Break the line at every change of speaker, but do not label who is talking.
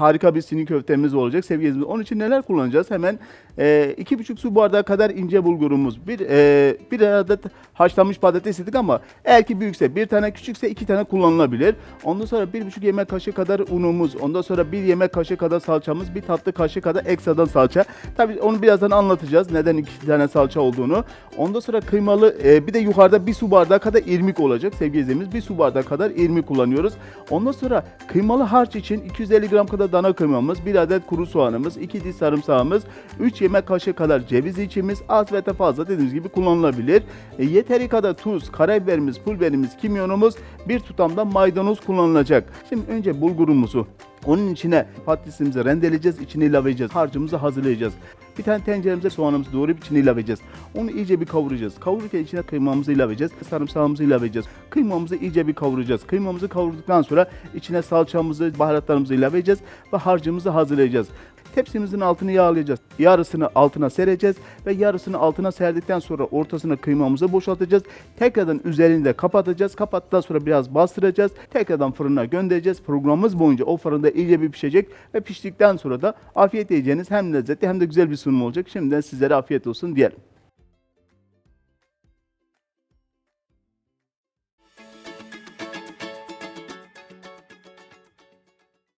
harika bir sini köftemiz olacak izleyiciler. Onun için neler kullanacağız? Hemen e, iki buçuk su bardağı kadar ince bulgurumuz, bir e, bir adet haşlanmış patates istedik ama eğer ki büyükse bir tane, küçükse iki tane kullanılabilir. Ondan sonra bir buçuk yemek kaşığı kadar unumuz, ondan sonra bir yemek kaşığı kadar salçamız, bir tatlı kaşığı kadar ekstradan salça. Tabii onu birazdan anlatacağız neden iki tane salça olduğunu. Ondan sonra kıymalı e, bir de yukarıda bir su bardağı kadar irmik olacak sevgili izleyicilerimiz. Bir su bardağı kadar irmik kullanıyoruz. Ondan sonra kıymalı harç için 250 gram kadar dana kıymamız, bir adet kuru soğanımız, 2 diş sarımsağımız, 3 yemek kaşığı kadar ceviz içimiz, az ve de fazla dediğimiz gibi kullanılabilir. E, yeteri kadar tuz, karabiberimiz, pul kimyonumuz, bir tutamda maydanoz kullanılacak. Şimdi önce bulgurumuzu onun içine patatesimizi rendeleyeceğiz, içine ilave edeceğiz. Harcımızı hazırlayacağız. Bir tane tenceremize soğanımızı doğrayıp içine ilave edeceğiz. Onu iyice bir kavuracağız. Kavururken içine kıymamızı ilave edeceğiz. Sarımsağımızı ilave edeceğiz. Kıymamızı iyice bir kavuracağız. Kıymamızı kavurduktan sonra içine salçamızı, baharatlarımızı ilave edeceğiz ve harcımızı hazırlayacağız. Tepsimizin altını yağlayacağız. Yarısını altına sereceğiz ve yarısını altına serdikten sonra ortasına kıymamızı boşaltacağız. Tekrardan üzerini de kapatacağız. Kapattıktan sonra biraz bastıracağız. Tekrardan fırına göndereceğiz. Programımız boyunca o fırında iyice bir pişecek ve piştikten sonra da afiyet yiyeceğiniz hem lezzetli hem de güzel bir sunum olacak. Şimdiden sizlere afiyet olsun diyelim.